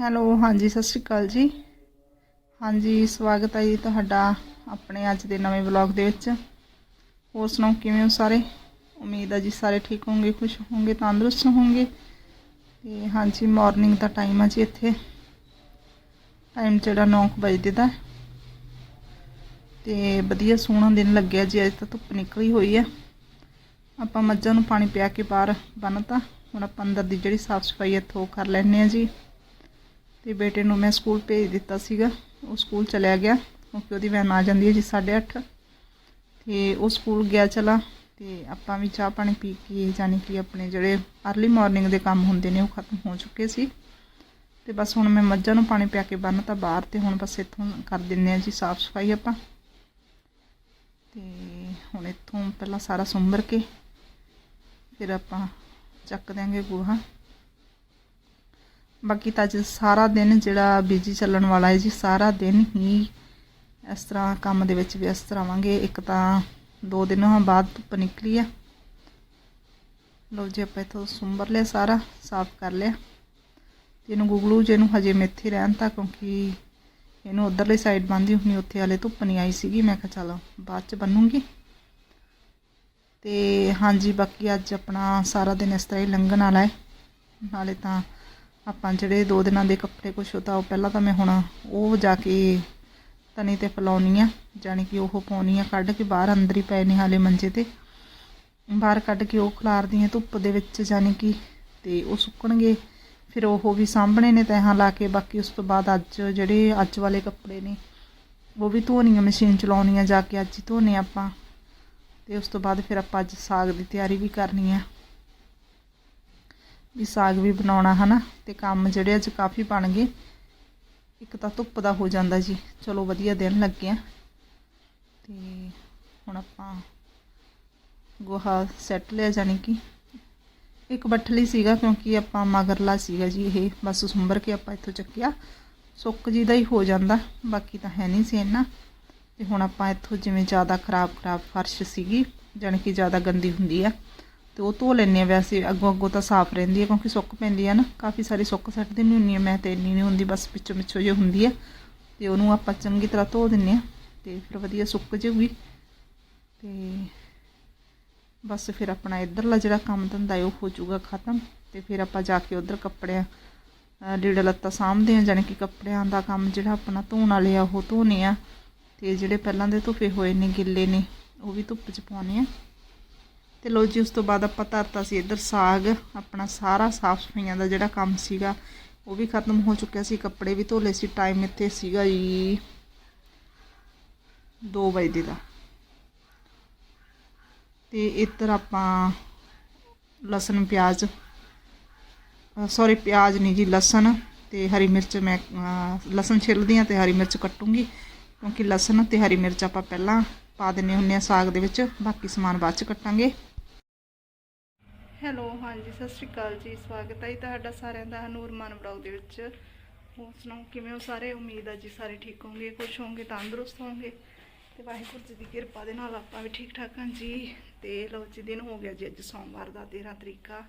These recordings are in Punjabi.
ਹੈਲੋ, ਹਾਂਜੀ, ਸਤਿ ਸ਼੍ਰੀ ਅਕਾਲ ਜੀ। ਹਾਂਜੀ, ਸਵਾਗਤ ਹੈ ਜੀ ਤੁਹਾਡਾ ਆਪਣੇ ਅੱਜ ਦੇ ਨਵੇਂ ਵਲੌਗ ਦੇ ਵਿੱਚ। ਹੋਰ ਸੁਣਾਓ, ਕਿਵੇਂ ਹੋ ਸਾਰੇ? ਉਮੀਦ ਹੈ ਜੀ ਸਾਰੇ ਠੀਕ ਹੋਵੋਗੇ ਖੁਸ਼ ਹੋਵੋਗੇ ਤੰਦਰੁਸਤ ਹੋਵੋਗੇ ਤੇ ਹਾਂਜੀ ਮਾਰਨਿੰਗ ਦਾ ਟਾਈਮ ਹੈ ਜੀ ਇੱਥੇ। ਟਾਈਮ ਜਿਹੜਾ 9 ਵਜੇ ਦਾ। ਹੈ। ਤੇ ਵਧੀਆ ਸੋਹਣਾ ਦਿਨ ਲੱਗਿਆ ਜੀ, ਅੱਜ ਤਾਂ ਧੁੱਪ ਨਿਕਲੀ ਹੋਈ ਹੈ ਆਪਾਂ ਮੱਝਾਂ ਨੂੰ ਪਾਣੀ ਪਿਆ ਕੇ ਬਾਹਰ ਬੰਨਤਾ ਹੁਣ ਆਪਾਂ ਅੰਦਰ ਦੀ ਜਿਹੜੀ ਸਾਫ਼ ਸਫ਼ਾਈ ਇੱਥੋਂ ਕਰ ਲੈਣੇ ਆ ਜੀ। ਤੇ ਬੇਟੇ ਨੂੰ ਮੈਂ ਸਕੂਲ ਭੇਜ ਦਿੱਤਾ ਸੀਗਾ। ਉਹ ਸਕੂਲ ਚਲਿਆ ਗਿਆ ਕਿਉਂਕਿ ਉਹਦੀ ਵੈਨ ਆ ਜਾਂਦੀ ਹੈ ਜੀ 8:30 ਤੇ ਉਹ ਸਕੂਲ ਗਿਆ ਚਲਾ ਤੇ ਆਪਾਂ ਵੀ ਚਾਹ ਪਾਣੀ ਪੀ ਕੇ ਜਾਣੀ ਕਿ ਆਪਣੇ ਜਿਹੜੇ अर्ਲੀ ਮਾਰਨਿੰਗ ਦੇ ਕੰਮ ਹੁੰਦੇ ਨੇ ਉਹ ਖਤਮ ਹੋ ਚੁੱਕੇ ਸੀ। ਤੇ ਬਸ ਹੁਣ ਮੈਂ ਮੱਝਾਂ ਨੂੰ ਪਾਣੀ ਪਿਆ ਕੇ ਬੰਨਤਾ ਬਾਹਰ ਤੇ ਹੁਣ ਬਸ ਇੱਥੋਂ ਕਰ ਦਿੰਨੇ ਆ ਜੀ ਸਾਫ਼ ਸਫ਼ਾਈ ਆਪਾਂ। ਤੇ ਹੁਣ ਇੱਥੋਂ ਪਹਿਲਾਂ ਸਾਰਾ ਸੁੰਬਰ ਕੇ ਫਿਰ ਆਪਾਂ ਚੱਕ ਦਿਆਂਗੇ ਗੋਹਾ। ਬਾਕੀ ਤਾਂ ਅੱਜ ਸਾਰਾ ਦਿਨ ਜਿਹੜਾ ਬਿਜ਼ੀ ਚੱਲਣ ਵਾਲਾ ਹੈ ਜੀ, ਸਾਰਾ ਦਿਨ ਹੀ ਇਸ ਤਰ੍ਹਾਂ ਕੰਮ ਦੇ ਵਿੱਚ ਵਿਅਸਤ ਰਵਾਂਗੇ। ਇੱਕ ਤਾਂ ਦੋ ਦਿਨਾਂ ਬਾਅਦ ਧੁੱਪ ਨਿਕਲੀ ਆ। ਲਓ ਜੀ, ਆਪਾਂ ਇੱਥੋਂ ਸੁੰਬਰ ਲਿਆ ਸਾਰਾ, ਸਾਫ਼ ਕਰ ਲਿਆ। ਤੇ ਇਹਨੂੰ ਗੁਗਲੂ, ਜੇ ਨੂੰ ਹਜੇ ਮੇਥੇ ਰਹਿਣ ਤਾਂ ਕਿਉਂਕਿ ਇਹਨੂੰ ਉਧਰਲੀ ਸਾਈਡ ਬੰਦੀ ਹੁੰਨੀ ਉੱਥੇ ਵਾਲੇ ਧੁੱਪ ਨਹੀਂ ਆਈ ਸੀਗੀ। ਮੈਂ ਕਿਹਾ ਚਲੋ ਬਾਅਦ ਚ ਬੰਨੂੰਗੀ। ਤੇ ਹਾਂਜੀ, ਬਾਕੀ ਅੱਜ ਆਪਣਾ ਸਾਰਾ ਦਿਨ ਇਸ ਤਰ੍ਹਾਂ ਹੀ ਲੰਘਣ ਵਾਲਾ ਹੈ। ਨਾਲੇ ਤਾਂ ਆਪਾਂ ਜਿਹੜੇ ਦੋ ਦਿਨਾਂ ਦੇ ਕੱਪੜੇ ਕੁਛ ਤਾਂ ਉਹ ਪਹਿਲਾਂ ਤਾਂ ਮੈਂ ਹੁਣ ਉਹ ਜਾ ਕੇ ਤਣੀ ਤੇ ਫਲਾਉਣੀ ਆ, ਜਾਣੀ ਕਿ ਉਹ ਪਾਉਣੀ ਆ, ਕੱਢ ਕੇ ਬਾਹਰ ਅੰਦਰ ਹੀ ਪਏ ਨੇ ਹਾਲੇ ਮੰਜੇ ਤੇ। ਬਾਹਰ ਕੱਢ ਕੇ ਉਹ ਖਲਾਰਦੀ ਆ ਧੁੱਪ ਦੇ ਵਿੱਚ, ਜਾਣੀ ਕਿ ਤੇ ਉਹ ਸੁੱਕਣਗੇ, ਫਿਰ ਉਹ ਵੀ ਸਾਂਭਣੇ ਨੇ ਤਹਾਂ ਲਾ ਕੇ, ਬਾਕੀ ਉਸ ਤੋਂ ਬਾਅਦ ਅੱਜ ਜਿਹੜੇ ਅੱਜ ਵਾਲੇ ਕੱਪੜੇ ਨੇ, ਉਹ ਵੀ ਧੋਣੀ ਆ ਮਸ਼ੀਨ ਚਲਾਉਣੀ ਆ ਜਾ ਕੇ ਅੱਜ ਹੀ ਧੋਣੇ ਆਪਾਂ। ਤੇ ਉਸ ਤੋਂ ਬਾਅਦ ਫਿਰ ਆਪਾਂ ਅੱਜ ਸਾਗ ਦੀ ਤਿਆਰੀ ਵੀ ਕਰਨੀ ਆ। ਵੀ ਸਾਗ ਵੀ ਬਣਾਉਣਾ, ਹਨਾ? ਤੇ ਕੰਮ ਜਿਹੜੇ ਅੱਜ ਕਾਫੀ ਬਣ ਗਏ। ਇੱਕ ਤਾਂ ਧੁੱਪ ਦਾ ਹੋ ਜਾਂਦਾ ਜੀ। ਚਲੋ, ਵਧੀਆ ਦਿਨ ਲੱਗਿਆ ਤੇ ਹੁਣ ਆਪਾਂ ਗੋਹਾ ਸੈੱਟ ਲਿਆ, ਜਾਣੀ ਕਿ ਇੱਕ ਬੱਠਲੀ ਸੀਗਾ, ਕਿਉਂਕਿ ਆਪਾਂ ਮਗਰਲਾ ਸੀਗਾ ਜੀ ਇਹ। ਬਸ ਸੁੰਬਰ ਕੇ ਆਪਾਂ ਇੱਥੋਂ ਚੱਕਿਆ। ਸੁੱਕ ਜੀ ਦਾ ਹੀ ਹੋ ਜਾਂਦਾ। ਬਾਕੀ ਤਾਂ ਹੈ ਨਹੀਂ ਸੀ ਇੰਨਾ। ਤੇ ਹੁਣ ਆਪਾਂ ਇੱਥੋਂ ਜਿਵੇਂ ਜ਼ਿਆਦਾ ਖਰਾਬ ਖਰਾਬ ਫਰਸ਼ ਸੀਗੀ, ਜਾਣੀ ਕਿ ਜ਼ਿਆਦਾ ਗੰਦੀ ਹੁੰਦੀ ਆ। ਤੇ ਉਹ ਧੋ ਲੈਂਦੇ ਆ ਵੈਸੇ ਅੱਗੋਂ ਅੱਗੋਂ ਤਾਂ ਸਾਫ਼ ਰਹਿੰਦੀ ਹੈ ਕਿਉਂਕਿ ਸੁੱਕ ਪੈਂਦੀ ਆ ਨਾ, ਕਾਫੀ ਸਾਰੀ ਸੁੱਕ ਸੱਟ ਦਿੰਦੀ ਹੁੰਦੀ ਆ ਮੈਂ ਤੇ ਇੰਨੀ ਨਹੀਂ ਹੁੰਦੀ, ਬਸ ਪਿੱਛੋਂ ਪਿੱਛੋਂ ਜੇ ਹੁੰਦੀ ਆ ਤੇ ਉਹਨੂੰ ਆਪਾਂ ਚੰਗੀ ਤਰ੍ਹਾਂ ਧੋ ਦਿੰਨੇ ਆ ਤੇ ਫਿਰ ਵਧੀਆ ਸੁੱਕ ਜਾਊਗੀ। ਤੇ ਬਸ ਫਿਰ ਆਪਣਾ ਇਧਰਲਾ ਜਿਹੜਾ ਕੰਮ ਧੰਦਾ ਹੈ ਉਹ ਹੋ ਜਾਊਗਾ ਖਤਮ ਤੇ ਫਿਰ ਆਪਾਂ ਜਾ ਕੇ ਉਧਰ ਕੱਪੜਿਆਂ, ਅਹ ਲੀੜਾ ਲੱਤਾ ਸਾਂਭਦੇ ਆ ਜਾਣੀ ਕਿ ਕੱਪੜਿਆਂ ਦਾ ਕੰਮ ਜਿਹੜਾ ਆਪਣਾ ਧੋਣ ਵਾਲੇ ਆ ਉਹ ਧੋਨੇ ਆ। ਤੇ ਜਿਹੜੇ ਪਹਿਲਾਂ ਦੇ ਧੁੱਪੇ ਹੋਏ ਨੇ, ਗਿੱਲੇ ਨੇ, ਉਹ ਵੀ ਧੁੱਪ 'ਚ ਪਾਉਣੇ ਆ ਤੇ ਲੋ ਜੀ, ਉਸ ਤੋਂ ਬਾਅਦ ਆਪਾਂ ਧਰਤਾ ਸੀ ਇੱਧਰ ਸਾਗ, ਆਪਣਾ ਸਾਰਾ ਸਾਫ਼ ਸਫਾਈਆਂ ਦਾ ਜਿਹੜਾ ਕੰਮ ਸੀਗਾ, ਉਹ ਵੀ ਖਤਮ ਹੋ ਚੁੱਕਿਆ ਸੀ, ਕੱਪੜੇ ਵੀ ਧੋਲੇ ਸੀ ਟਾਈਮ ਇੱਥੇ ਸੀਗਾ ਜੀ 2 ਵਜੇ ਦਾ। ਤੇ ਇੱਧਰ ਆਪਾਂ ਲਸਣ, ਪਿਆਜ਼ ਸੌਰੀ ਪਿਆਜ਼ ਨਹੀਂ ਜੀ, ਲਸਣ ਤੇ ਹਰੀ ਮਿਰਚ ਮੈਂ ਲਸਣ ਛਿੱਲਦੀ ਆ ਤੇ ਹਰੀ ਮਿਰਚ ਕੱਟੂੰਗੀ, ਕਿਉਂਕਿ ਲਸਣ ਤੇ ਹਰੀ ਮਿਰਚ ਆਪਾਂ ਪਹਿਲਾਂ ਪਾ ਦਿੰਨੇ ਹੁੰਨੇ ਆ ਸਾਗ ਦੇ ਵਿੱਚ, ਬਾਕੀ ਸਮਾਨ ਬਾਅਦ ਚ ਕੱਟਾਂਗੇ। ਹੈਲੋ, ਹਾਂਜੀ, ਸਤਿ ਸ਼੍ਰੀ ਅਕਾਲ ਜੀ, ਸਵਾਗਤ ਹੈ ਜੀ ਤੁਹਾਡਾ ਸਾਰਿਆਂ ਦਾ ਨੂਰਮਾਨ ਬਲੌਗ ਦੇ ਵਿੱਚ। ਹੋਰ ਸੁਣਾਓ, ਕਿਵੇਂ ਹੋ ਸਾਰੇ? ਉਮੀਦ ਆ ਜੀ ਸਾਰੇ ਠੀਕ ਹੋਵੋਗੇ ਖੁਸ਼ ਹੋਵੋਗੇ ਤੰਦਰੁਸਤ ਹੋਵੋਗੇ ਤੇ ਵਾਹਿਗੁਰੂ ਜੀ ਦੀ ਕਿਰਪਾ ਦੇ ਨਾਲ ਆਪਾਂ ਵੀ ਠੀਕ ਠਾਕ ਹਾਂ ਜੀ। ਤੇ ਲਓ ਜੀ, ਦਿਨ ਹੋ ਗਿਆ ਜੀ ਅੱਜ ਸੋਮਵਾਰ ਦਾ 13 ਤਰੀਕਾ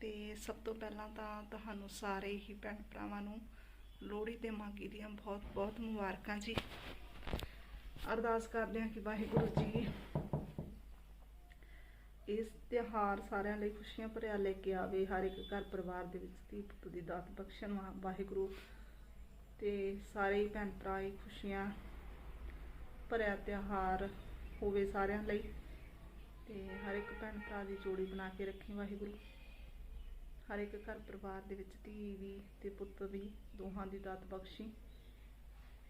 ਤੇ ਸਭ ਤੋਂ ਪਹਿਲਾਂ ਤਾਂ ਤੁਹਾਨੂੰ ਸਾਰੇ ਹੀ ਭੈਣ ਭਰਾਵਾਂ ਨੂੰ ਲੋਹੜੀ ਤੇ ਮਾਗੀ ਦੀਆਂ ਬਹੁਤ ਬਹੁਤ ਮੁਬਾਰਕਾਂ ਜੀ। ਅਰਦਾਸ ਕਰਦੇ ਹਾਂ ਕਿ ਵਾਹਿਗੁਰੂ ਜੀ ਇਸ ਤਿਉਹਾਰ ਸਾਰਿਆਂ ਲਈ ਖੁਸ਼ੀਆਂ ਭਰਿਆ ਲੈ ਕੇ ਆਵੇ, ਹਰ ਇੱਕ ਘਰ ਪਰਿਵਾਰ ਦੇ ਵਿੱਚ ਧੀ ਪੁੱਤ ਦੀ ਦਾਤ ਬਖਸ਼ਣ ਵਾ- ਵਾਹਿਗੁਰੂ। ਤੇ ਸਾਰੇ ਹੀ ਭੈਣ ਭਰਾ ਹੀ ਖੁਸ਼ੀਆਂ ਭਰਿਆ ਤਿਉਹਾਰ ਹੋਵੇ ਸਾਰਿਆਂ ਲਈ। ਤੇ ਹਰ ਇੱਕ ਭੈਣ ਭਰਾ ਦੀ ਜੋੜੀ ਬਣਾ ਕੇ ਰੱਖੀ ਵਾਹਿਗੁਰੂ। ਹਰ ਇੱਕ ਘਰ ਪਰਿਵਾਰ ਦੇ ਵਿੱਚ ਧੀ ਵੀ ਤੇ ਪੁੱਤ ਵੀ ਦੋਹਾਂ ਦੀ ਦਾਤ ਬਖਸ਼ੀ।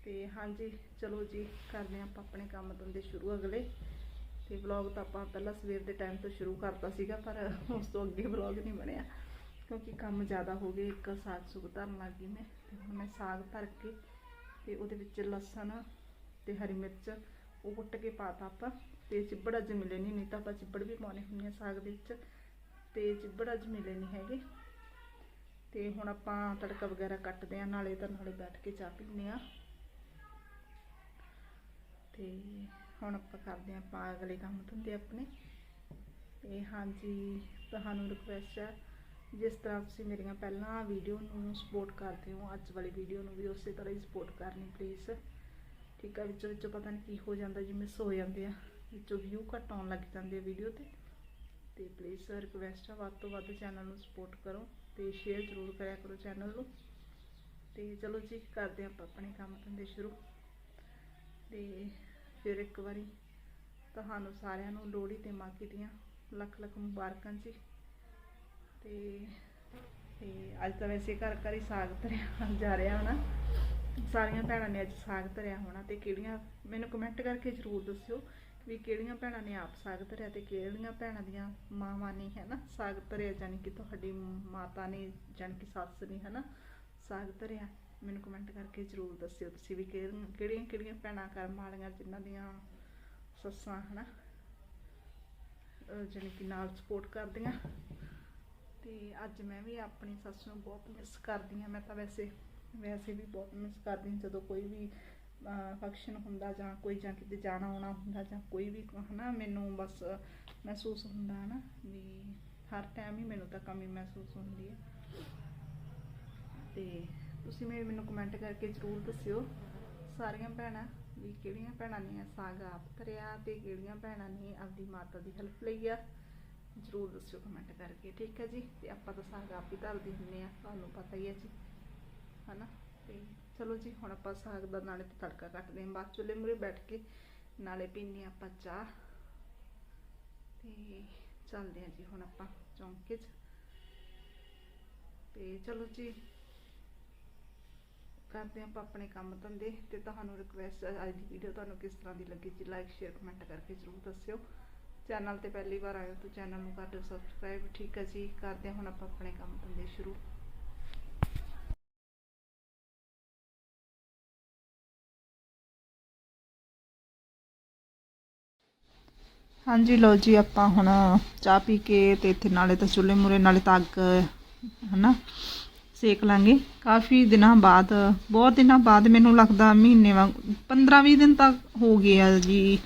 ਤੇ ਹਾਂਜੀ, ਚਲੋ ਜੀ, ਕਰਦੇ ਹਾਂ ਆਪਾਂ ਆਪਣੇ ਕੰਮ ਧੰਦੇ ਸ਼ੁਰੂ ਅਗਲੇ। ਤੇ ਵਲੌਗ ਤਾਂ ਆਪਾਂ ਪਹਿਲਾਂ ਸਵੇਰ ਦੇ ਟਾਈਮ ਤੋਂ ਸ਼ੁਰੂ ਕਰਤਾ ਸੀਗਾ, ਪਰ ਉਸ ਤੋਂ ਅੱਗੇ ਵਲੌਗ ਨਹੀਂ ਬਣਿਆ। ਕਿਉਂਕਿ ਕੰਮ ਜ਼ਿਆਦਾ ਹੋ ਗਏ, ਇੱਕ ਸਾਗ ਸੁਗ ਧਰਨ ਲੱਗ ਗਈ ਮੈਂ, ਤੇ ਹੁਣ ਮੈਂ ਸਾਗ ਧਰ ਕੇ ਤੇ ਉਹਦੇ ਵਿੱਚ ਲਸਣ ਤੇ ਹਰੀ ਮਿਰਚ ਉਹ ਕੁੱਟ ਕੇ ਪਾਤਾ ਆਪਾਂ। ਤੇ ਚਿੱਬੜ ਅੱਜ ਮਿਲੇ ਨਹੀਂ ਨਹੀਂ ਤਾਂ ਆਪਾਂ ਚਿੱਬੜ ਵੀ ਪਾਉਣੇ ਹੁੰਦੇ ਆ ਸਾਗ ਦੇ ਵਿੱਚ। ਤੇ ਚਿੱਬੜ ਅੱਜ ਮਿਲੇ ਨਹੀਂ ਹੈਗੇ। ਤੇ ਹੁਣ ਆਪਾਂ ਤੜਕਾ ਵਗੈਰਾ ਕੱਟਦੇ ਆ, ਨਾਲੇ ਤਾਂ ਨਾਲੇ ਬੈਠ ਕੇ ਚਾਹ ਪੀਂਦੇ ਆ। ਤੇ ਹੁਣ ਆਪਾਂ ਕਰਦੇ ਹਾਂ ਆਪਾਂ ਅਗਲੇ ਕੰਮ ਧੰਦੇ ਆਪਣੇ। ਤੇ ਹਾਂਜੀ, ਤੁਹਾਨੂੰ ਰਿਕੁਐਸਟ ਹੈ, ਜਿਸ ਤਰ੍ਹਾਂ ਤੁਸੀਂ ਮੇਰੀਆਂ ਪਹਿਲਾਂ ਵੀਡੀਓ ਨੂੰ ਸਪੋਰਟ ਕਰਦੇ ਹੋ, ਅੱਜ ਵਾਲੀ ਵੀਡੀਓ ਨੂੰ ਵੀ ਉਸੇ ਤਰ੍ਹਾਂ ਹੀ ਸਪੋਰਟ ਕਰਨੀ ਪਲੀਜ਼ ਠੀਕ ਆ ਵਿੱਚੋਂ ਵਿੱਚੋਂ ਪਤਾ ਨਹੀਂ ਕੀ ਹੋ ਜਾਂਦਾ, ਜੀ ਮਿਸ ਹੋ ਜਾਂਦੇ ਆ। ਵਿੱਚੋਂ ਵਿਊ ਘੱਟ ਆਉਣ ਲੱਗ ਜਾਂਦੇ ਆ ਵੀਡੀਓ ਤੇ। ਤੇ ਪਲੀਜ਼ ਰਿਕੁਐਸਟ ਆ ਵੱਧ ਤੋਂ ਵੱਧ ਚੈਨਲ ਨੂੰ ਸਪੋਰਟ ਕਰੋ ਤੇ ਸ਼ੇਅਰ ਜ਼ਰੂਰ ਕਰਿਆ ਕਰੋ ਚੈਨਲ ਨੂੰ। ਤੇ ਚਲੋ ਜੀ, ਕਰਦੇ ਆਪਾਂ ਆਪਣੇ ਕੰਮ ਧੰਦੇ ਸ਼ੁਰੂ। ਤੇ ਫਿਰ ਇੱਕ ਵਾਰੀ ਤੁਹਾਨੂੰ ਸਾਰਿਆਂ ਨੂੰ ਲੋਹੜੀ ਤੇ ਮਾਘੀ ਦੀਆਂ ਲੱਖ ਲੱਖ ਮੁਬਾਰਕਾਂ ਜੀ। ਤੇ ਤੇ ਅੱਜ ਤਾਂ ਵੈਸੇ ਘਰ ਘਰ ਹੀ ਸਾਗ ਧਰਿਆ ਜਾ ਰਿਹਾ ਹੋਣਾ। ਸਾਰੀਆਂ ਭੈਣਾਂ ਨੇ ਅੱਜ ਸਾਗ ਧਰਿਆ ਹੋਣਾ ਤੇ ਕਿਹੜੀਆਂ, ਮੈਨੂੰ ਕਮੈਂਟ ਕਰਕੇ ਜ਼ਰੂਰ ਦੱਸਿਓ ਵੀ ਕਿਹੜੀਆਂ ਭੈਣਾਂ ਨੇ ਆਪ ਸਾਗ ਧਰਿਆ ਤੇ ਕਿਹੜੀਆਂ ਭੈਣਾਂ ਦੀਆਂ ਮਾਵਾਂ ਨੇ ਹੈ ਨਾ ਸਾਗ ਧਰਿਆ ਜਾਣੀ ਕਿ ਤੁਹਾਡੀ ਮਾਤਾ ਨੇ, ਜਾਣੀ ਕਿ ਸੱਸ ਨੇ ਹੈ ਨਾ ਸਾਗ ਧਰਿਆ। ਮੈਨੂੰ ਕਮੈਂਟ ਕਰਕੇ ਜ਼ਰੂਰ ਦੱਸਿਓ ਤੁਸੀਂ ਵੀ ਕਿਹੜੀਆਂ ਕਿਹੜੀਆਂ ਕਿਹੜੀਆਂ ਭੈਣਾਂ ਕਰਮ ਵਾਲੀਆਂ ਜਿਨ੍ਹਾਂ ਦੀਆਂ ਸੱਸਾਂ, ਹਨਾ? ਅਹ ਜਾਣੀ ਕਿ ਨਾਲ ਸਪੋਰਟ ਕਰਦੀਆਂ। ਤੇ ਅੱਜ ਮੈਂ ਵੀ ਆਪਣੀ ਸੱਸ ਨੂੰ ਬਹੁਤ ਮਿਸ ਕਰਦੀ ਹਾਂ। ਮੈਂ ਤਾਂ ਵੈਸੇ ਵੈਸੇ ਵੀ ਬਹੁਤ ਮਿਸ ਕਰਦੀ ਹਾਂ। ਜਦੋਂ ਕੋਈ ਵੀ ਫੰਕਸ਼ਨ ਹੁੰਦਾ ਜਾਂ ਕੋਈ ਜਾਂ ਕਿਤੇ ਜਾਣਾ ਆਉਣਾ ਹੁੰਦਾ ਜਾਂ ਕੋਈ ਵੀ, ਹਨਾ, ਮੈਨੂੰ ਬਸ ਮਹਿਸੂਸ ਹੁੰਦਾ, ਹਨਾ, ਵੀ ਹਰ ਟਾਈਮ ਹੀ ਮੈਨੂੰ ਤਾਂ ਕਮੀ ਮਹਿਸੂਸ ਹੁੰਦੀ ਹੈ। ਤੇ ਤੁਸੀਂ ਵੀ ਮੈਨੂੰ ਕਮੈਂਟ ਕਰਕੇ ਜ਼ਰੂਰ ਦੱਸਿਓ। ਸਾਰੀਆਂ ਭੈਣਾਂ ਵੀ ਕਿਹੜੀਆਂ ਭੈਣਾਂ ਨੇ? ਸਾਗ ਆਪ ਧਰਿਆ ਤੇ ਕਿਹੜੀਆਂ ਭੈਣਾਂ ਨੇ ਆਪਦੀ ਮਾਤਾ ਦੀ ਹੈਲਪ ਲਈ ਆ? ਜ਼ਰੂਰ ਦੱਸਿਓ ਕਮੈਂਟ ਕਰਕੇ, ਠੀਕ ਹੈ ਜੀ? ਤੇ ਆਪਾਂ ਤਾਂ ਸਾਗ ਆਪ ਹੀ ਧਰਦੇ ਹੁੰਦੇ ਆ ਤੁਹਾਨੂੰ ਪਤਾ ਹੀ ਹੈ ਜੀ। ਹਨਾ? ਤੇ ਚਲੋ ਜੀ, ਹੁਣ ਆਪਾਂ ਸਾਗ ਦਾ ਨਾਲੇ ਤੇ ਤੜਕਾ ਕੱਟਦੇ ਹਾਂ। ਬਾਅਦ ਚੁੱਲ੍ਹੇ ਮੂਰੇ ਬੈਠ ਕੇ ਨਾਲੇ ਪੀਂਦੇ ਹਾਂ ਆਪਾਂ ਚਾਹ। ਤੇ ਚੱਲਦੇ ਹਾਂ ਜੀ ਹੁਣ ਆਪਾਂ ਚੌਂਕੇ 'ਚ। ਤੇ ਚਲੋ ਜੀ ਕਰਦੇ ਹਾਂ ਆਪਾਂ ਆਪਣੇ ਕੰਮ ਧੰਦੇ ਤੇ ਤੁਹਾਨੂੰ ਰਿਕਵੈਸਟ ਅੱਜ ਦੀ ਵੀਡੀਓ ਤੁਹਾਨੂੰ ਕਿਸ ਤਰ੍ਹਾਂ ਦੀ ਲੱਗੀ ਜੀ ਲਾਈਕ ਸ਼ੇਅਰ ਕਮੈਂਟ ਕਰਕੇ ਜ਼ਰੂਰ ਦੱਸਿਓ। ਚੈਨਲ ਤੇ ਪਹਿਲੀ ਵਾਰ ਆਏ ਹੋ ਤਾਂ ਚੈਨਲ ਨੂੰ ਕਰ ਦਿਓ ਸਬਸਕ੍ਰਾਈਬ ਠੀਕ ਹੈ ਜੀ? ਕਰਦੇ ਹਾਂ ਹੁਣ ਆਪਾਂ ਆਪਣੇ ਕੰਮ ਧੰਦੇ ਸ਼ੁਰੂ। ਹਾਂਜੀ, ਲਓ ਜੀ, ਆਪਾਂ ਹੁਣ ਚਾਹ ਪੀ ਕੇ ਤੇ ਇੱਥੇ ਨਾਲੇ ਤਾਂ ਚੁੱਲ੍ਹੇ ਮੂਰੇ ਨਾਲੇ ਤਾਂ ਅੱਗ, ਹਨਾ? ਸੇਕ ਲਾਂਗੇ। ਕਾਫੀ ਦਿਨਾਂ ਬਾਅਦ, ਬਹੁਤ ਦਿਨਾਂ ਬਾਅਦ ਮੈਨੂੰ ਲੱਗਦਾ ਮਹੀਨੇ ਵਾਂਗ 15-20 ਦਿਨ ਤੱਕ ਹੋ ਗਏ ਆ ਜੀ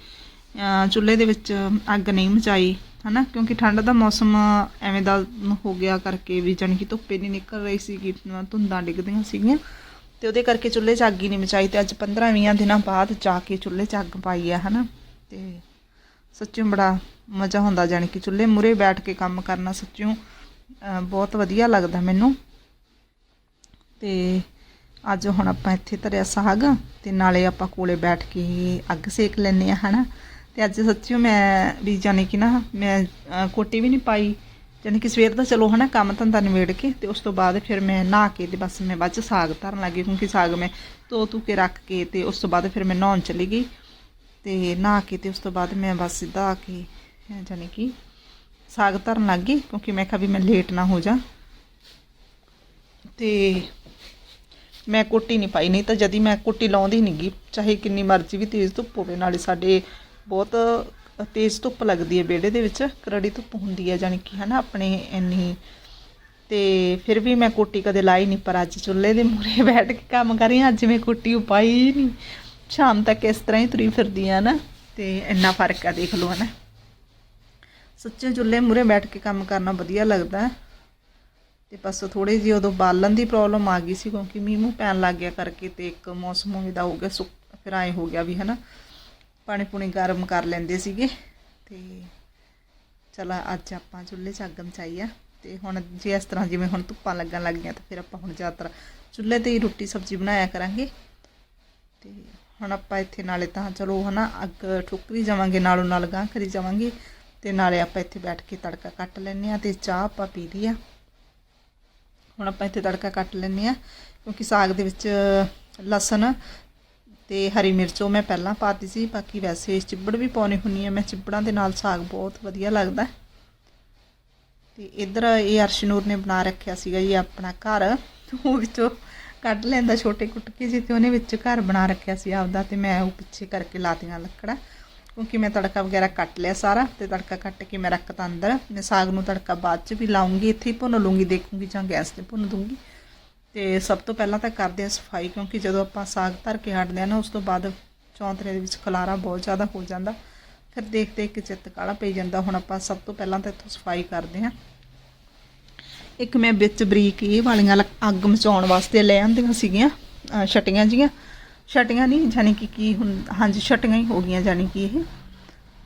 ਚੁੱਲ੍ਹੇ ਦੇ ਵਿੱਚ ਅੱਗ ਨਹੀਂ ਮਚਾਈ, ਹਨਾ? ਕਿਉਂਕਿ ਠੰਡ ਦਾ ਮੌਸਮ ਐਵੇਂ ਦਾ ਹੋ ਗਿਆ ਕਰਕੇ ਵੀ ਜਾਣੀ ਕਿ ਧੁੱਪੇ ਨਹੀਂ ਨਿਕਲ ਰਹੀ ਸੀ ਧੁੰਦਾਂ ਡਿੱਗਦੀਆਂ ਸੀਗੀਆਂ। ਤੇ ਉਹਦੇ ਕਰਕੇ ਚੁੱਲ੍ਹੇ 'ਚ ਅੱਗ ਹੀ ਨਹੀਂ ਮਚਾਈ ਤੇ ਅੱਜ 15-20 ਦਿਨਾਂ ਬਾਅਦ ਜਾ ਕੇ ਚੁੱਲ੍ਹੇ 'ਚ ਅੱਗ ਪਾਈ ਆ, ਹਨਾ? ਤੇ ਸੱਚੀ ਬੜਾ ਮਜ਼ਾ ਹੁੰਦਾ ਜਾਣੀ ਕਿ ਚੁੱਲ੍ਹੇ ਮੂਰੇ ਬੈਠ ਕੇ ਕੰਮ ਕਰਨਾ ਸੱਚਿਓ ਬਹੁਤ ਵਧੀਆ ਲੱਗਦਾ ਮੈਨੂੰ। ਤੇ ਅੱਜ ਹੁਣ ਆਪਾਂ ਇੱਥੇ ਧਰਿਆ ਸਾਗ ਤੇ ਨਾਲੇ ਆਪਾਂ ਕੋਲੇ ਬੈਠ ਕੇ ਅੱਗ ਸੇਕ ਲੈਨੇ ਆ ਹਨਾ? ਤੇ ਅੱਜ ਸੱਚਿਓ ਮੈਂ ਵੀ ਜਾਣੀ ਕਿ ਨਾ, ਮੈਂ ਕੋਟੀ ਵੀ ਨਹੀਂ ਪਾਈ, ਜਾਣੀ ਕਿ ਸਵੇਰ ਦਾ ਚਲੋ, ਹਨਾ, ਕੰਮ ਧੰਦਾ ਨਿਬੇੜ ਕੇ ਤੇ ਉਸ ਤੋਂ ਬਾਅਦ ਫਿਰ ਮੈਂ ਨਹਾ ਕੇ ਤੇ ਬਸ ਮੈਂ ਬਾਅਦ ਚ ਸਾਗ ਧਰਨ ਲੱਗੀ ਕਿਉਂਕਿ ਸਾਗ ਮੈਂ ਧੋ ਧੂ ਕੇ ਰੱਖ ਕੇ ਤੇ ਉਸ ਤੋਂ ਬਾਅਦ ਫਿਰ ਮੈਂ ਨਹਾਉਣ ਚਲੀ ਗਈ ਤੇ ਨਹਾ ਕੇ ਤੇ ਉਸ ਤੋਂ ਬਾਅਦ ਮੈਂ ਬਸ ਸਿੱਧਾ ਆ ਕੇ, ਅਹ, ਜਾਣੀ ਕਿ ਸਾਗ ਧਰਨ ਲੱਗ ਗਈ ਕਿਉਂਕਿ ਮੈਂ ਕਿਹਾ ਵੀ ਮੈਂ ਲੇਟ ਨਾ ਹੋ ਜਾ। ਤੇ ਮੈਂ ਕੋਟੀ ਨਹੀਂ ਪਾਈ, ਨਹੀਂ ਤਾਂ ਜਦੀ ਮੈਂ ਕੋਟੀ ਲਾਉਂਦੀ ਨਹੀਂਗੀ ਚਾਹੇ ਕਿੰਨੀ ਮਰਜ਼ੀ ਵੀ ਤੇਜ਼ ਧੁੱਪ ਹੋਵੇ, ਨਾਲੇ ਸਾਡੇ ਬਹੁਤ ਤੇਜ਼ ਧੁੱਪ ਲੱਗਦੀ ਹੈ ਵਿਹੜੇ ਦੇ ਵਿੱਚ, ਕਰੜੀ ਧੁੱਪ ਹੁੰਦੀ ਹੈ, ਜਾਣੀ ਕਿ ਹਨਾ ਆਪਣੇ ਇੰਨੀ। ਤੇ ਫਿਰ ਵੀ ਮੈਂ ਕੋਟੀ ਕਦੇ ਲਾਈ ਨਹੀਂ, ਪਰ ਅੱਜ ਚੁੱਲ੍ਹੇ ਦੇ ਮੂਹਰੇ ਬੈਠ ਕੇ ਕੰਮ ਕਰ ਰਹੀ ਹਾਂ, ਅੱਜ ਮੈਂ ਕੋਟੀ ਓ ਪਾਈ ਨਹੀਂ। ਸ਼ਾਮ ਤੱਕ ਇਸ ਤਰ੍ਹਾਂ ਹੀ ਤੁਰੀ ਫਿਰਦੀ ਆ ਨਾ, ਤੇ ਇੰਨਾ ਫ਼ਰਕ ਆ ਦੇਖ ਲਓ ਹਨਾ। ਸੱਚੇ ਚੁੱਲ੍ਹੇ ਮੂਹਰੇ ਬੈਠ ਕੇ ਕੰਮ ਕਰਨਾ ਵਧੀਆ ਲੱਗਦਾ। ਤੇ ਬਸ ਥੋੜੀ ਜਿਹੀ ਉਦੋਂ ਬਾਲਣ ਦੀ ਪ੍ਰੋਬਲਮ ਆ ਗਈ ਸੀ ਕਿਉਂਕਿ ਮੀਂਹ ਮੂੰਹ ਪੈਣ ਲੱਗ ਗਿਆ ਕਰਕੇ ਤੇ ਇੱਕ ਮੌਸਮ ਉਵੇਂ ਦਾ ਹੋ ਗਿਆ ਸੁੱਕ, ਫਿਰ ਐਂ ਹੋ ਗਿਆ ਵੀ ਹਨਾ। ਪਾਣੀ ਪੂਣੀ ਗਰਮ ਕਰ ਲੈਂਦੇ ਸੀਗੇ ਤੇ ਚਲ ਅੱਜ ਆਪਾਂ ਚੁੱਲ੍ਹੇ 'ਚ ਅੱਗ ਮਚਾਈ ਆ ਤੇ ਹੁਣ ਜੇ ਇਸ ਤਰ੍ਹਾਂ ਜਿਵੇਂ ਹੁਣ ਧੁੱਪਾਂ ਲੱਗਣ ਲੱਗ ਗਈਆਂ ਤਾਂ ਫਿਰ ਆਪਾਂ ਹੁਣ ਜ਼ਿਆਦਾਤਰ ਚੁੱਲ੍ਹੇ ਤੇ ਹੀ ਰੋਟੀ ਸਬਜ਼ੀ ਬਣਾਇਆ ਕਰਾਂਗੇ। ਤੇ ਹੁਣ ਆਪਾਂ ਇੱਥੇ ਨਾਲੇ ਤਾਂ ਚਲੋ ਹਨਾ ਅੱਗ ਠੁਕਰੀ ਜਾਵਾਂਗੇ, ਨਾਲੋਂ ਨਾਲ ਗਾਂ ਕਰੀ ਜਾਵਾਂਗੇ ਤੇ ਨਾਲੇ ਆਪਾਂ ਇੱਥੇ ਬੈਠ ਕੇ ਤੜਕਾ ਕੱਟ ਲੈਨੇ ਆ ਤੇ ਚਾਹ ਆਪਾਂ ਪੀ ਲਈ ਆ ਹੁਣ ਆਪਾਂ ਇੱਥੇ ਤੜਕਾ ਕੱਟ ਲੈਂਦੇ ਆ ਕਿਉਂਕਿ ਸਾਗ ਦੇ ਵਿੱਚ ਲਸਣ ਤੇ ਹਰੀ ਮਿਰਚ ਉਹ ਮੈਂ ਪਹਿਲਾਂ ਪਾਤੀ ਸੀ, ਬਾਕੀ ਵੈਸੇ ਚਿੱਬੜ ਵੀ ਪਾਉਣੇ ਹੁੰਨੀ ਆ, ਮੈਂ ਚਿੱਬੜਾਂ ਦੇ ਨਾਲ ਸਾਗ ਬਹੁਤ ਵਧੀਆ ਲੱਗਦਾ। ਤੇ ਇੱਧਰ ਇਹ ਅਰਸ਼ਨੂਰ ਨੇ ਬਣਾ ਰੱਖਿਆ ਸੀਗਾ ਜੀ ਆਪਣਾ ਘਰ, ਉਹ ਵਿੱਚੋਂ ਕੱਢ ਲੈਂਦਾ ਛੋਟੇ ਕੁੱਟਕੇ ਜਿਹੇ ਤੇ ਉਹਨੇ ਵਿੱਚ ਘਰ ਬਣਾ ਰੱਖਿਆ ਸੀ ਆਪਦਾ ਤੇ ਮੈਂ ਉਹ ਪਿੱਛੇ ਕਰਕੇ ਲਾਤੀਆਂ ਲੱਕੜਾਂ। ਕਿਉਂਕਿ ਮੈਂ ਤੜਕਾ ਵਗੈਰਾ ਕੱਟ ਲਿਆ ਸਾਰਾ ਤੇ ਤੜਕਾ ਕੱਟ ਕੇ ਮੈਂ ਰੱਖਤਾ ਅੰਦਰ। ਮੈਂ ਸਾਗ ਨੂੰ ਤੜਕਾ ਬਾਅਦ ਚ ਵੀ ਲਾਉਂਗੀ, ਇੱਥੇ ਹੀ ਭੁੰਨ ਲੂੰਗੀ, ਦੇਖੂੰਗੀ ਜਾਂ ਗੈਸ ਤੇ ਭੁੰਨ ਦੂੰਗੀ। ਤੇ ਸਭ ਤੋਂ ਪਹਿਲਾਂ ਤਾਂ ਕਰਦੇ ਆ ਸਫ਼ਾਈ, ਕਿਉਂਕਿ ਜਦੋਂ ਆਪਾਂ ਸਾਗ ਧਰ ਕੇ ਹਟਦੇ ਆ ਨਾ, ਉਸ ਤੋਂ ਬਾਅਦ ਚੌਂਤਰੇ ਦੇ ਵਿੱਚ ਖਲਾਰਾ ਬਹੁਤ ਜ਼ਿਆਦਾ ਹੋ ਜਾਂਦਾ। ਫਿਰ ਦੇਖ ਦੇਖ ਕੇ ਚਿੱਤ ਕਾਲਾ ਪਈ ਜਾਂਦਾ। ਹੁਣ ਆਪਾਂ ਸਭ ਤੋਂ ਪਹਿਲਾਂ ਤਾਂ ਇੱਥੋਂ ਸਫ਼ਾਈ ਕਰਦੇ ਹਾਂ। ਇੱਕ ਮੈਂ ਵਿੱਚ ਬਰੀਕ ਇਹ ਵਾਲੀਆਂ ਲ- ਅੱਗ ਮਚਾਉਣ ਵਾਸਤੇ ਲੈ ਆਂਦੀਆਂ ਸੀਗੀਆਂ, ਅਹ ਛਟੀਆਂ ਜੀਆਂ। ਛਟੀਆਂ ਨਹੀਂ ਜਾਨੀ ਕਿ ਕੀ ਹੁਣ, ਹਾਂਜੀ, ਛਟੀਆਂ ਹੀ ਹੋ ਗਈਆਂ ਜਾਨੀ ਕਿ ਇਹ।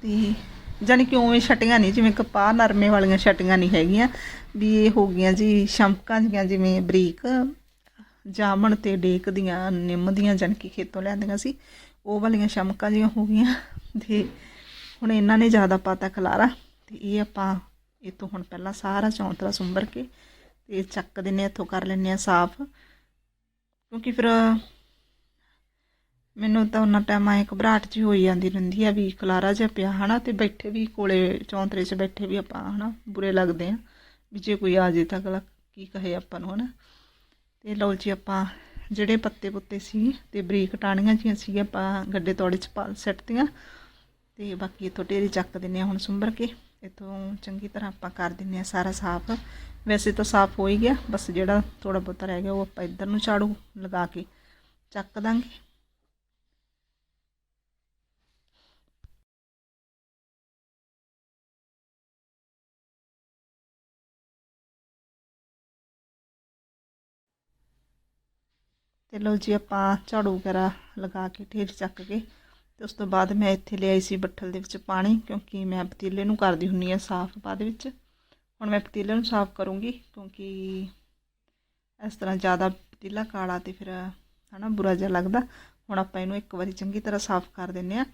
ਤੇ ਜਾਨੀ ਕਿ ਉਵੇਂ ਛਟੀਆਂ ਨਹੀਂ, ਜਿਵੇਂ ਕਪਾਹ ਨਰਮੇ ਵਾਲੀਆਂ ਛਟੀਆਂ ਨਹੀਂ ਹੈਗੀਆਂ, ਵੀ ਇਹ ਹੋ ਗਈਆਂ ਜੀ ਸ਼ਮਕਾਂ ਜੀਆਂ, ਜਿਵੇਂ ਬਰੀਕ, ਜਾਮਣ ਤੇ ਡੇਕ ਦੀਆਂ, ਨਿੰਮ ਦੀਆਂ ਜਾਨੀ ਕਿ ਖੇਤੋਂ ਲਿਆਂਦੀਆਂ ਸੀ, ਉਹ ਵਾਲੀਆਂ ਸ਼ਮਕਾਂ ਜੀਆਂ ਹੋ ਗਈਆਂ। ਤੇ ਹੁਣ ਇਹਨਾਂ ਨੇ ਜ਼ਿਆਦਾ ਪਾਤਾ ਖਲਾਰਾ, ਤੇ ਇਹ ਆਪਾਂ ਇਹ ਤੋਂ ਹੁਣ ਪਹਿਲਾਂ ਸਾਰਾ ਚੌਂਤਰਾ ਸੁੰਬਰ ਕੇ, ਤੇ ਚੱਕ ਦਿੰਨੇ ਇੱਥੋਂ ਕਰ ਲੈਂਦੇ ਆ ਸਾਫ਼। ਕਿਉਂਕਿ ਫਿਰ ਮੈਨੂੰ ਤਾਂ ਉਹਨਾਂ ਟਾਈਮ ਆਏ ਘਬਰਾਹਟ ਜੀ ਹੋਈ ਜਾਂਦੀ ਰਹਿੰਦੀ ਆ ਵੀ ਖਲਾਰਾ ਜਿਹਾ ਪਿਆ, ਹਨਾ? ਤੇ ਬੈਠੇ ਵੀ ਕੋਲੇ ਚੌਂਤਰੇ 'ਚ ਬੈਠੇ ਵੀ ਆਪਾਂ, ਹਨਾ? ਬੁਰੇ ਲੱਗਦੇ ਆ ਵੀ ਜੇ ਕੋਈ ਆ ਜੇ ਤਾਂ ਅਗਲਾ ਕੀ ਕਹੇ ਆਪਾਂ ਨੂੰ, ਹਨਾ? ਤੇ ਲਓ ਜੀ ਆਪਾਂ ਜਿਹੜੇ ਪੱਤੇ ਪੁੱਤੇ ਸੀ ਤੇ ਬਰੀਕ ਟਾਣੀਆਂ ਜੀਆਂ ਸੀ ਆਪਾਂ ਗੱਡੇ ਤੋੜੇ 'ਚ ਪਾ ਸਿੱਟਤੀਆਂ। ਤੇ ਬਾਕੀ ਇੱਥੋਂ ਢੇਰੀ ਚੱਕ ਦਿੰਨੇ ਆ ਹੁਣ ਸੁੰਬਰ ਕੇ। ਇੱਥੋਂ ਚੰਗੀ ਤਰ੍ਹਾਂ ਆਪਾਂ ਕਰ ਦਿੰਨੇ ਆ ਸਾਰਾ ਸਾਫ਼। ਵੈਸੇ ਤਾਂ ਸਾਫ਼ ਹੋ ਹੀ ਗਿਆ, ਬਸ ਜਿਹੜਾ ਥੋੜਾ ਬਹੁਤਾ ਰਹਿ ਗਿਆ ਉਹ ਆਪਾਂ ਇੱਧਰ ਨੂੰ ਝਾੜੂ ਲਗਾ ਕੇ ਚੱਕ ਦਾਂਗੇ। ਤੇ ਲਓ ਜੀ ਆਪਾਂ ਝਾੜੂ ਵਗੈਰਾ ਲਗਾ ਕੇ ਢੇਰ ਚੱਕ ਕੇ ਤੇ ਉਸ ਤੋਂ ਬਾਅਦ ਮੈਂ ਇੱਥੇ ਲਿਆਈ ਸੀ ਬੱਠਲ ਦੇ ਵਿੱਚ ਪਾਣੀ, ਕਿਉਂਕਿ ਮੈਂ ਪਤੀਲੇ ਨੂੰ ਕਰਦੀ ਹੁੰਨੀ ਆ ਸਾਫ਼ ਬਾਅਦ ਵਿੱਚ। ਹੁਣ ਮੈਂ ਪਤੀਲੇ ਨੂੰ ਸਾਫ਼ ਕਰੂੰਗੀ, ਕਿਉਂਕਿ ਇਸ ਤਰ੍ਹਾਂ ਜ਼ਿਆਦਾ ਪਤੀਲਾ ਕਾਲਾ ਤੇ ਫਿਰ ਹਨਾ ਬੁਰਾ ਜਿਹਾ ਲੱਗਦਾ। ਹੁਣ ਆਪਾਂ ਇਹਨੂੰ ਇੱਕ ਵਾਰੀ ਚੰਗੀ ਤਰ੍ਹਾਂ ਸਾਫ਼ ਕਰ ਦਿੰਨੇ ਆ।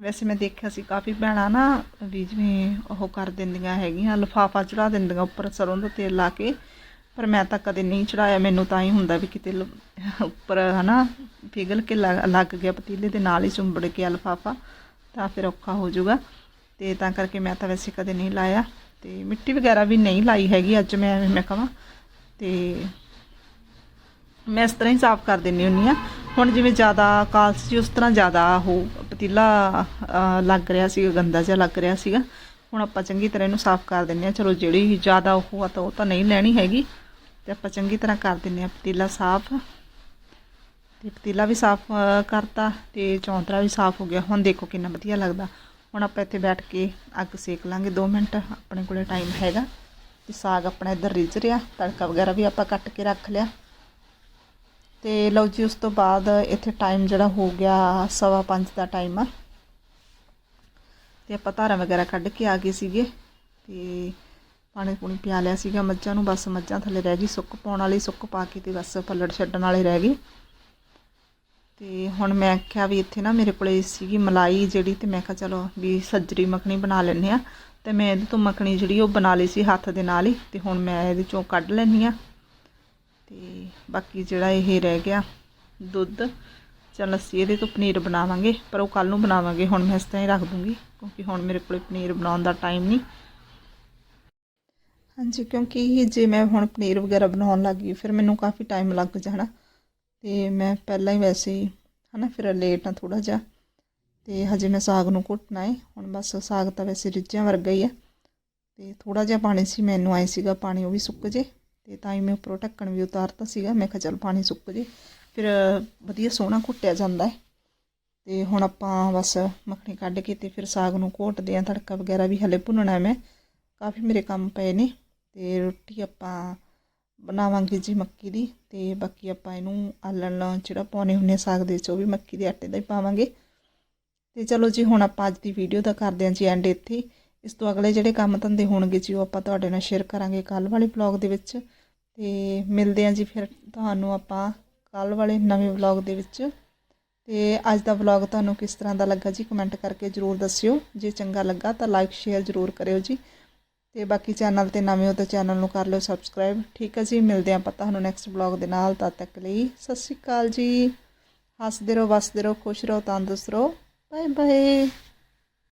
ਵੈਸੇ ਮੈਂ ਦੇਖਿਆ ਸੀ ਕਾਫੀ ਭੈਣਾਂ ਨਾ ਵੀ ਜਿਵੇਂ ਉਹ ਕਰ ਦਿੰਦੀਆਂ ਹੈਗੀਆਂ, ਲਫਾਫਾ ਚੜਾ ਦਿੰਦੀਆਂ ਉੱਪਰ ਸਰੋਂ ਦਾ ਤੇਲ ਲਾ ਕੇ। ਪਰ ਮੈਂ ਤਾਂ ਕਦੇ ਨਹੀਂ ਚੜਾਇਆ, ਮੈਨੂੰ ਤਾਂ ਹੀ ਹੁੰਦਾ ਵੀ ਕਿਤੇ ਲ- ਉੱਪਰ ਹਨਾ, ਪਿਘਲ ਕੇ ਲੱਗ ਲੱਗ ਗਿਆ ਪਤੀਲੇ ਦੇ ਨਾਲ ਹੀ ਚੁੰਬੜ ਗਿਆ ਲਫਾਫਾ ਤਾਂ ਫਿਰ ਔਖਾ ਹੋ ਜਾਊਗਾ। ਤੇ ਤਾਂ ਕਰਕੇ ਮੈਂ ਤਾਂ ਵੈਸੇ ਕਦੇ ਨਹੀਂ ਲਾਇਆ। ਤੇ ਮਿੱਟੀ ਵਗੈਰਾ ਵੀ ਨਹੀਂ ਲਾਈ ਹੈਗੀ ਅੱਜ ਮੈਂ ਮੈਂ ਕਹਾਂ। ਤੇ ਮੈਂ ਇਸ ਤਰ੍ਹਾਂ ਹੀ ਸਾਫ਼ ਕਰ ਦਿੰਨੀ ਹੁੰਨੀ ਆ ਹੁਣ ਜਿਵੇਂ ਜ਼ਿਆਦਾ ਕਾਲਸ ਸੀ, ਉਸ ਤਰ੍ਹਾਂ ਜ਼ਿਆਦਾ ਉਹ ਪਤੀਲਾ ਲੱਗ ਰਿਹਾ ਸੀ, ਗੰਦਾ ਜਿਹਾ ਲੱਗ ਰਿਹਾ ਸੀਗਾ। ਹੁਣ ਆਪਾਂ ਚੰਗੀ ਤਰ੍ਹਾਂ ਇਹਨੂੰ ਸਾਫ਼ ਕਰ ਦਿੰਨੇ ਆ ਚਲੋ ਜਿਹੜੀ ਜ਼ਿਆਦਾ ਉਹ ਆ ਤਾਂ ਉਹ ਤਾਂ ਨਹੀਂ ਲੈਣੀ ਹੈਗੀ। ਤੇ ਆਪਾਂ ਚੰਗੀ ਤਰ੍ਹਾਂ ਕਰ ਦਿੰਨੇ ਆ ਪਤੀਲਾ ਸਾਫ਼। ਤੇ ਪਤੀਲਾ ਵੀ ਸਾਫ਼ ਕਰਤਾ ਤੇ ਚੌਂਤਰਾ ਵੀ ਸਾਫ਼ ਹੋ ਗਿਆ। ਹੁਣ ਦੇਖੋ ਕਿੰਨਾ ਵਧੀਆ ਲੱਗਦਾ। ਹੁਣ ਆਪਾਂ ਇੱਥੇ ਬੈਠ ਕੇ ਅੱਗ ਸੇਕ ਲਾਂਗੇ 2 ਮਿੰਟ। ਆਪਣੇ ਕੋਲੇ ਟਾਈਮ ਹੈਗਾ ਤੇ ਸਾਗ ਆਪਣਾ ਇੱਧਰ ਰਿੱਝ ਰਿਹਾ। ਤੜਕਾ ਵਗੈਰਾ ਵੀ ਆਪਾਂ ਕੱਟ ਕੇ ਰੱਖ ਲਿਆ। ਤੇ ਲਓ ਜੀ, ਉਸ ਤੋਂ ਬਾਅਦ ਇੱਥੇ ਟਾਈਮ ਜਿਹੜਾ ਹੋ ਗਿਆ ਸਵਾ ਪੰਜ ਦਾ ਟਾਈਮ ਆ। ਤੇ ਆਪਾਂ ਧਾਰਾਂ ਵਗੈਰਾ ਕੱਢ ਕੇ ਆ ਗਏ ਸੀਗੇ। ਤੇ ਪਾਣੀ ਪੂਣੀ ਪਿਆ ਲਿਆ ਸੀਗਾ ਮੱਝਾਂ ਨੂੰ, ਬਸ ਮੱਝਾਂ ਥੱਲੇ ਰਹਿ ਗਈ, ਸੁੱਕ ਪਾਉਣ ਵਾਲੀ ਸੁੱਕ ਪਾ ਕੇ ਤੇ ਬਸ ਪੱਲੜ ਛੱਡਣ ਵਾਲੇ ਰਹਿ ਗਏ। ਤੇ ਹੁਣ ਮੈਂ ਕਿਹਾ ਵੀ ਇੱਥੇ ਨਾ ਮੇਰੇ ਕੋਲੇ ਸੀਗੀ ਮਲਾਈ ਜਿਹੜੀ ਤੇ ਮੈਂ ਕਿਹਾ ਚਲੋ ਵੀ ਸੱਜਰੀ ਮੱਖਣੀ ਬਣਾ ਲੈਂਦੇ ਆ ਤੇ ਮੈਂ ਇਹਦੇ ਤੋਂ ਮੱਖਣੀ ਜਿਹੜੀ ਉਹ ਬਣਾ ਲਈ ਸੀ ਹੱਥ ਦੇ ਨਾਲ ਹੀ ਤੇ ਹੁਣ ਮੈਂ ਇਹਦੇ ਚੋਂ ਕੱਢ ਲੈਂਦੀ ਆ ਤੇ ਬਾਕੀ ਜਿਹੜਾ ਇਹ ਰਹਿ ਗਿਆ ਦੁੱਧ, ਚੱਲ ਅਸੀਂ ਇਹਦੇ ਤੋਂ ਪਨੀਰ ਬਣਾਵਾਂਗੇ, ਪਰ ਉਹ ਕੱਲ ਨੂੰ ਬਣਾਵਾਂਗੇ, ਹੁਣ ਮੈਂ ਇਸ ਤਰ੍ਹਾਂ ਹੀ ਰੱਖ ਦੂੰਗੀ ਕਿਉਂਕਿ ਹੁਣ ਮੇਰੇ ਕੋਲੇ ਪਨੀਰ ਬਣਾਉਣ ਦਾ ਟਾਈਮ ਨਹੀਂ। ਹਾਂਜੀ, ਕਿਉਂਕਿ ਜੇ ਮੈਂ ਹੁਣ ਪਨੀਰ ਵਗੈਰਾ ਬਣਾਉਣ ਲੱਗ ਗਈ, ਫਿਰ ਮੈਨੂੰ ਕਾਫੀ ਟਾਈਮ ਲੱਗ ਜਾਣਾ। ਤੇ ਮੈਂ ਪਹਿਲਾਂ ਹੀ ਵੈਸੇ ਹੀ, ਹਨਾ, ਫਿਰ ਲੇਟ ਆ ਥੋੜਾ ਜਿਹਾ। ਤੇ ਹਜੇ ਮੈਂ ਸਾਗ ਨੂੰ ਘੁੱਟਣਾ ਹੈ ਹੁਣ ਬਸ ਸਾਗ ਤਾਂ ਵੈਸੇ ਰਿੱਝਿਆਂ ਵਰਗਾ ਹੀ ਆ। ਤੇ ਥੋੜਾ ਜਿਹਾ ਪਾਣੀ ਸੀ, ਮੈਨੂੰ ਆਏ ਸੀਗਾ ਪਾਣੀ ਉਹ ਵੀ ਸੁੱਕ ਜੇ। ਤੇ ਤਾਂ ਹੀ ਮੈਂ ਉੱਪਰੋਂ ਢੱਕਣ ਵੀ ਉਤਾਰਤਾ ਸੀਗਾ। ਮੈਂ ਕਿਹਾ ਚੱਲ ਪਾਣੀ ਸੁੱਕ ਜੇ। ਫਿਰ ਵਧੀਆ ਸੋਹਣਾ ਘੁੱਟਿਆ ਜਾਂਦਾ ਹੈ ਤੇ ਹੁਣ ਆਪਾਂ ਬਸ ਮੱਖਣੀ ਕੱਢ ਕੇ ਤੇ ਫਿਰ ਸਾਗ ਨੂੰ ਘੋਟਦੇ ਆਂ। ਤੜਕਾ ਵਗੈਰਾ ਵੀ ਹਲੇ ਭੁੰਨਣਾ ਮੈਂ। ਕਾਫੀ ਮੇਰੇ ਕੰਮ ਪਏ ਨੇ। ਅਤੇ ਰੋਟੀ ਆਪਾਂ ਬਣਾਵਾਂਗੇ ਜੀ ਮੱਕੀ ਦੀ ਅਤੇ ਬਾਕੀ ਆਪਾਂ ਇਹਨੂੰ ਆਲਣ ਜਿਹੜਾ ਪਾਉਣੇ ਹੁੰਨੇ ਸਾਗ ਦੇ ਵਿੱਚ, ਉਹ ਵੀ ਮੱਕੀ ਦੇ ਆਟੇ ਦਾ ਹੀ ਪਾਵਾਂਗੇ। ਤੇ ਚਲੋ ਜੀ ਹੁਣ ਆਪਾਂ ਅੱਜ ਦੀ ਵੀਡੀਓ ਦਾ ਕਰਦੇ ਹਾਂ ਜੀ ਐਂਡ ਇੱਥੇ। ਇਸ ਤੋਂ ਅਗਲੇ ਜਿਹੜੇ ਕੰਮ ਧੰਦੇ ਹੋਣਗੇ ਜੀ, ਉਹ ਆਪਾਂ ਤੁਹਾਡੇ ਨਾਲ ਸ਼ੇਅਰ ਕਰਾਂਗੇ ਕੱਲ ਵਾਲੇ ਵਲੌਗ ਦੇ ਵਿੱਚ। ਤੇ ਮਿਲਦੇ ਹਾਂ ਜੀ ਫਿਰ ਤੁਹਾਨੂੰ ਆਪਾਂ ਕੱਲ ਵਾਲੇ ਨਵੇਂ ਵਲੌਗ ਦੇ ਵਿੱਚ। ਤੇ ਅੱਜ ਦਾ ਵਲੌਗ ਤੁਹਾਨੂੰ ਕਿਸ ਤਰ੍ਹਾਂ ਦਾ ਲੱਗਾ ਜੀ ਕਮੈਂਟ ਕਰਕੇ ਜਰੂਰ ਦੱਸਿਓ। ਜੇ ਚੰਗਾ ਲੱਗਾ ਤਾਂ ਲਾਈਕ ਸ਼ੇਅਰ ਜਰੂਰ ਕਰਿਓ ਜੀ। ਤੇ ਬਾਕੀ ਚੈਨਲ ਤੇ ਨਵੇਂ ਹੋ ਤਾਂ ਚੈਨਲ ਨੂੰ ਕਰ ਲਿਓ ਸਬਸਕ੍ਰਾਈਬ ਠੀਕ ਹੈ ਜੀ, ਮਿਲਦੇ ਹਾਂ ਪਤਾ ਤੁਹਾਨੂੰ ਨੈਕਸਟ ਵਲੌਗ ਦੇ ਨਾਲ। ਤਦ ਤੱਕ ਲਈ ਸਤਿ ਸ਼੍ਰੀ ਅਕਾਲ ਜੀ। ਹੱਸਦੇ ਰਹੋ, ਵਸਦੇ ਰਹੋ, ਖੁਸ਼ ਰਹੋ, ਤੰਦਰੁਸਤ ਰਹੋ। Bye bye